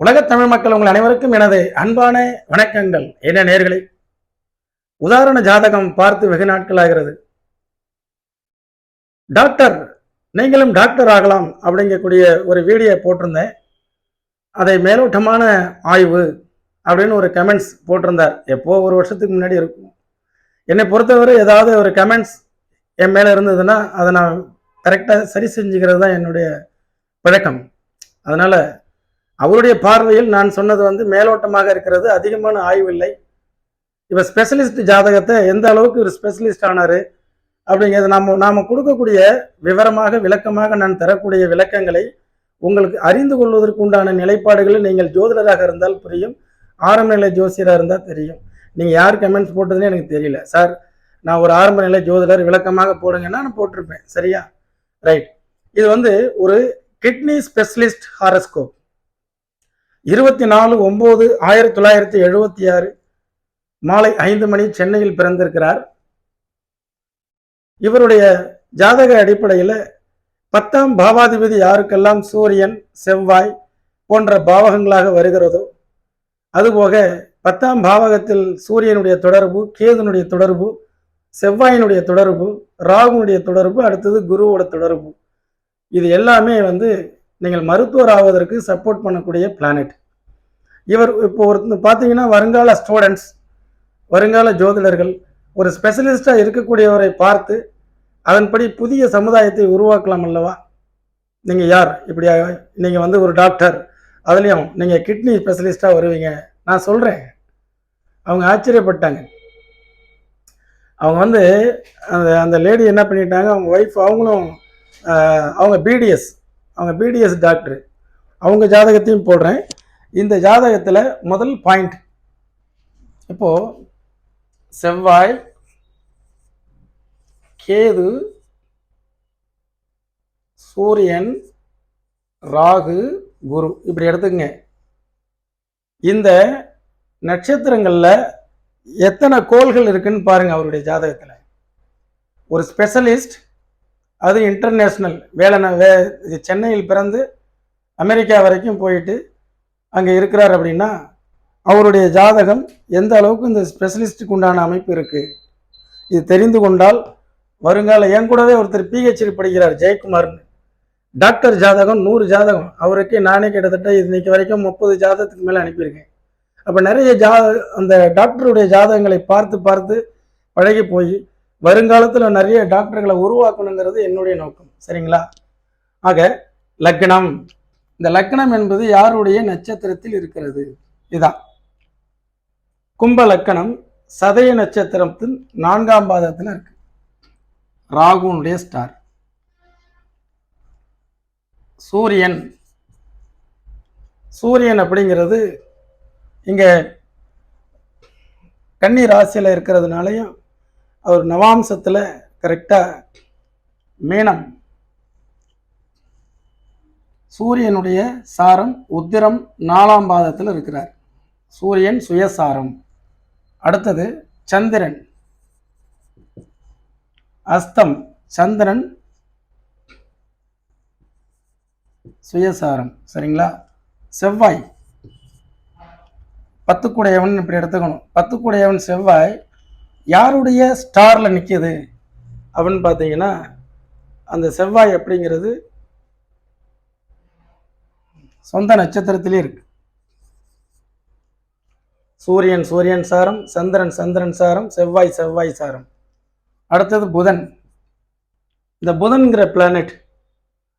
உலகத் தமிழ் மக்கள் உங்கள் அனைவருக்கும் எனது அன்பான வணக்கங்கள். என்ன நேர்களை? உதாரண ஜாதகம் பார்த்து வெகு நாட்களாகிறது டாக்டர் நீங்களும் டாக்டர் ஆகலாம் அப்படிங்கக்கூடிய ஒரு வீடியோ போட்டிருந்தேன். அதை மேலோட்டமான ஆய்வு அப்படின்னு ஒரு கமெண்ட்ஸ் போட்டிருந்தார். எப்போ ஒரு வருஷத்துக்கு முன்னாடி இருக்கும். என்னை பொறுத்தவரை ஏதாவது ஒரு கமெண்ட்ஸ் என் மேலே இருந்ததுன்னா அதை நான் கரெக்டாக சரி செஞ்சுக்கிறது தான் என்னுடைய பழக்கம். அதனால் அவருடைய பார்வையில் நான் சொன்னது வந்து மேலோட்டமாக இருக்கிறது அதிகமான ஆய்வு இல்லை இப்போ ஸ்பெஷலிஸ்ட் ஜாதகத்தை எந்த அளவுக்கு ஒரு ஸ்பெஷலிஸ்ட் ஆனார் அப்படிங்கிறது நாம் நாம் கொடுக்கக்கூடிய விவரமாக விளக்கமாக நான் தரக்கூடிய விளக்கங்களை உங்களுக்கு அறிந்து கொள்வதற்கு உண்டான நிலைப்பாடுகளில் நீங்கள் ஜோதிடராக இருந்தால் புரியும். ஆரம்ப நிலை ஜோசியராக இருந்தால் தெரியும். நீங்கள் யார் கமெண்ட்ஸ் போட்டதுன்னு எனக்கு தெரியல. சார் நான் ஒரு ஆரம்ப நிலை ஜோதிடர் விளக்கமாக போடுங்கன்னா நான் போட்டிருப்பேன். சரியா? ரைட் இது வந்து ஒரு கிட்னி ஸ்பெஷலிஸ்ட் ஹாரஸ்கோப் இருபத்தி நாலு ஒம்பது ஆயிரத்தி தொள்ளாயிரத்தி எழுபத்தி ஆறு மாலை ஐந்து மணி சென்னையில் பிறந்திருக்கிறார். இவருடைய ஜாதக அடிப்படையில் பத்தாம் பாவாதிபதி யாருக்கெல்லாம் சூரியன் செவ்வாய் போன்ற பாவகங்களாக வருகிறதோ அதுபோக பத்தாம் பாவகத்தில் சூரியனுடைய தொடர்பு கேதுனுடைய தொடர்பு செவ்வாயினுடைய தொடர்பு ராகுனுடைய தொடர்பு அடுத்தது குருவோட தொடர்பு. இது எல்லாமே வந்து நீங்கள் மருத்துவர் ஆவதற்கு சப்போர்ட் பண்ணக்கூடிய பிளானட் இவர் இப்போ ஒரு பார்த்தீங்கன்னா வருங்கால ஸ்டூடெண்ட்ஸ் வருங்கால ஜோதிடர்கள் ஒரு ஸ்பெஷலிஸ்டாக இருக்கக்கூடியவரை பார்த்து அதன்படி புதிய சமுதாயத்தை உருவாக்கலாம் அல்லவா? நீங்கள் யார்? இப்படி நீங்கள் வந்து ஒரு டாக்டர் அதுலேயும் நீங்கள் கிட்னி ஸ்பெஷலிஸ்ட்டாக வருவீங்க. நான் சொல்கிறேன் அவங்க ஆச்சரியப்பட்டாங்க. அவங்க வந்து அந்த அந்த லேடி என்ன பண்ணிட்டாங்க? அவங்க ஒய்ஃப் அவங்களும் அவங்க பிடிஎஸ் அவங்க பிடிஎஸ் டாக்டர் அவங்க ஜாதகத்தையும் போடுறேன். இந்த ஜாதகத்தில் முதல் பாயிண்ட் இப்போ செவ்வாய் கேது சூரியன் ராகு குரு. இப்படி எடுத்துக்கங்க. இந்த நட்சத்திரங்களில் எத்தனை கோள்கள் இருக்குன்னு பாருங்கள் அவருடைய ஜாதகத்தில். ஒரு ஸ்பெஷலிஸ்ட் அது இன்டர்நேஷ்னல் வேலை வே இது சென்னையில் பிறந்து அமெரிக்கா வரைக்கும் போயிட்டு அங்கே இருக்கிறார் அப்படின்னா அவருடைய ஜாதகம் எந்த அளவுக்கு இந்த ஸ்பெஷலிஸ்ட்டுக்கு உண்டான அமைப்பு இருக்குது இது தெரிந்து கொண்டால் வருங்கால என் கூடவே ஒருத்தர் பிஹெச்டி படிக்கிறார் ஜெயக்குமார்னு. டாக்டர் ஜாதகம் நூறு ஜாதகம். அவருக்கு நானே கிட்டத்தட்ட இன்னைக்கு வரைக்கும் முப்பது ஜாதகத்துக்கு மேலே அனுப்பியிருக்கேன். அப்போ நிறைய ஜா அந்த டாக்டருடைய ஜாதகங்களை பார்த்து பார்த்து பழகி போய் வருங்காலத்தில் நிறைய டாக்டர்களை உருவாக்கணுங்கிறது என்னுடைய நோக்கம். சரிங்களா? ஆக லக்னம். இந்த லக்னம் என்பது யாருடைய நட்சத்திரத்தில் இருக்கிறது? இதான் கும்ப லக்கணம் சதய நட்சத்திரத்தின் நான்காம் பாதத்தில் இருக்கு. ராகுனுடைய ஸ்டார் சூரியன். சூரியன் அப்படிங்கிறது இங்கே கன்னி ராசியில் இருக்கிறதுனாலையும் அவர் நவாம்சத்தில் கரெக்டாக மீனம் சூரியனுடைய சாரம் உத்திரம் நாலாம் பாதத்தில் இருக்கிறார். சூரியன் சுயசாரம். அடுத்தது சந்திரன். அஸ்தம் சந்திரன் சுயசாரம். சரிங்களா? செவ்வாய். பத்துக்குடையவன் இப்படி எடுத்துக்கணும். பத்துக்குடையவன் செவ்வாய் யாருடைய ஸ்டாரில் நிற்கிது அப்படின்னு பார்த்தீங்கன்னா அந்த செவ்வாய் அப்படிங்கிறது சொந்த நட்சத்திரத்திலே இருக்கு. சூரியன் சூரியன் சாரம் சந்திரன் சந்திரன் சாரம் செவ்வாய் செவ்வாய் சாரம். அடுத்தது புதன். இந்த புதன்கிற பிளானட்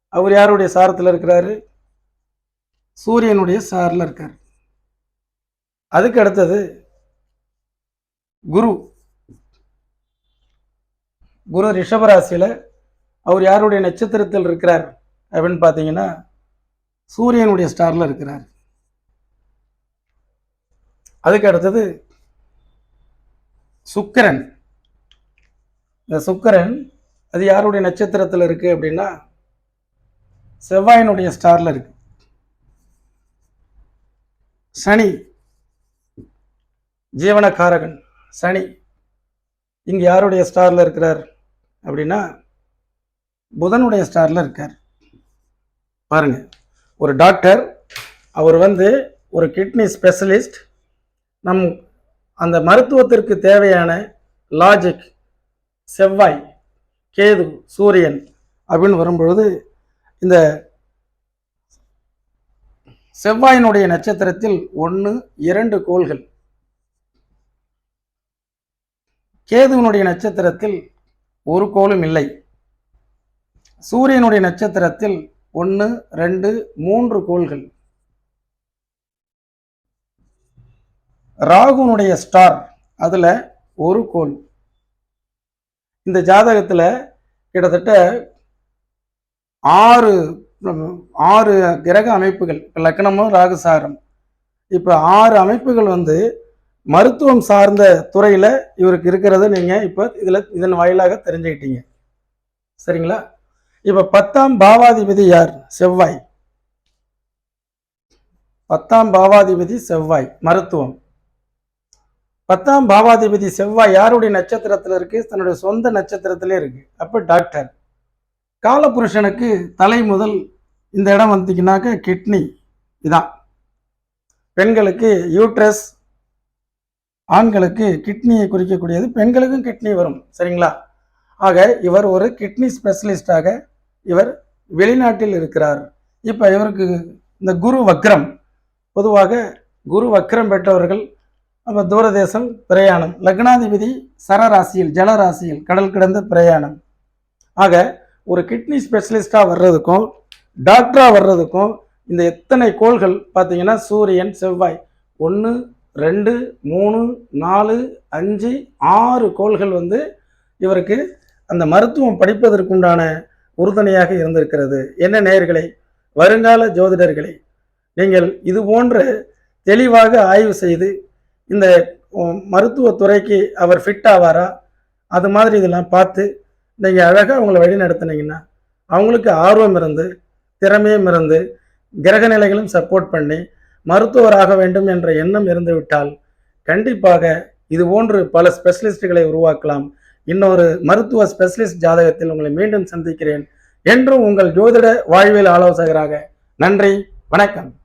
அவர் யாருடைய சாரத்தில் இருக்கிறாரு? சூரியனுடைய சாரில் இருக்கார். அதுக்கு அடுத்தது குரு. குரு ரிஷபராசியில் அவர் யாருடைய நட்சத்திரத்தில் இருக்கிறார் அப்படின்னு பார்த்தீங்கன்னா சூரியனுடைய ஸ்டாரில் இருக்கிறார். அதுக்கு அடுத்தது சுக்கரன். இந்த சுக்கரன் அது யாருடைய நட்சத்திரத்தில் இருக்கு அப்படின்னா செவ்வாயினுடைய ஸ்டாரில் இருக்கு. சனி ஜீவனக்காரகன் சனி இங்கே யாருடைய ஸ்டாரில் இருக்கிறார் அப்படின்னா புதனுடைய ஸ்டாரில் இருக்கார். பாருங்கள் ஒரு டாக்டர் அவர் வந்து ஒரு கிட்னி ஸ்பெஷலிஸ்ட் நம் அந்த மருத்துவத்திற்கு தேவையான லாஜிக் செவ்வாய் கேது சூரியன் அப்படின்னு வரும்பொழுது இந்த செவ்வாயினுடைய நட்சத்திரத்தில் ஒன்று இரண்டு கோள்கள். கேதுவனுடைய நட்சத்திரத்தில் ஒரு கோளும் இல்லை. சூரியனுடைய நட்சத்திரத்தில் ஒன்று ரெண்டு மூன்று கோள்கள். ராகுனுடைய ஸ்டார் அதில் ஒரு கோள். இந்த ஜாதகத்தில் கிட்டத்தட்ட ஆறு ஆறு கிரக அமைப்புகள் இப்போ லக்னமும் ராகுசாரம். இப்போ ஆறு அமைப்புகள் வந்து மருத்துவம் சார்ந்த துறையில் இவருக்கு இருக்கிறத நீங்கள் இப்போ இதில் இதன் வாயிலாக தெரிஞ்சுக்கிட்டீங்க. சரிங்களா? இப்போ பத்தாம் பாவாதிபதி யார்? செவ்வாய். பத்தாம் பாவாதிபதி செவ்வாய் மருத்துவம். பத்தாம் பாவாதிபதி செவ்வாய் யாருடைய நட்சத்திரத்தில் இருக்கு? தன்னுடைய சொந்த நட்சத்திரத்திலே இருக்கு. அப்போ டாக்டர். காலபுருஷனுக்கு தலை முதல் இந்த இடம் வந்தீங்கன்னாக்க கிட்னி இதான். பெண்களுக்கு யூட்ரஸ் ஆண்களுக்கு கிட்னியை குறிக்கக்கூடியது. பெண்களுக்கும் கிட்னி வரும். சரிங்களா? ஆக இவர் ஒரு கிட்னி ஸ்பெஷலிஸ்டாக இவர் வெளிநாட்டில் இருக்கிறார். இப்போ இவருக்கு இந்த குரு வக்ரம் பொதுவாக குரு வக்ரம் பெற்றவர்கள் நம்ம தூரதேசம் பிரயாணம். லக்னாதிபதி சரராசியில் ஜலராசியில் கடல் கிடந்த பிரயாணம். ஆக ஒரு கிட்னி ஸ்பெஷலிஸ்டாக வர்றதுக்கும் டாக்டராக வர்றதுக்கும் இந்த எத்தனை கோள்கள் பார்த்தீங்கன்னா சூரியன் செவ்வாய் ஒன்று ரெண்டு மூணு நாலு அஞ்சு ஆறு கோள்கள் வந்து இவருக்கு அந்த மருத்துவம் படிப்பதற்குண்டான உறுதுணையாக இருந்திருக்கிறது. என்ன நேயர்களை? வருங்கால ஜோதிடர்களை நீங்கள் இது போன்று தெளிவாக ஆய்வு செய்து இந்த மருத்துவத்துறைக்கு அவர் ஃபிட் ஆவாரா? அது மாதிரி இதெல்லாம் பார்த்து நீங்கள் அழகாக அவங்கள வழி நடத்துனீங்கன்னா அவங்களுக்கு ஆர்வம் இருந்து திறமையும் இருந்து கிரக நிலைகளும் சப்போர்ட் பண்ணி மருத்துவராக வேண்டும் என்ற எண்ணம் இருந்துவிட்டால் கண்டிப்பாக இது போன்று பல ஸ்பெஷலிஸ்டுகளை உருவாக்கலாம். இன்னொரு மருத்துவ ஸ்பெஷலிஸ்ட் ஜாதகத்தில் உங்களை மீண்டும் சந்திக்கிறேன் என்றும் உங்கள் ஜோதிட வாழ்வியல் ஆலோசகராக நன்றி வணக்கம்.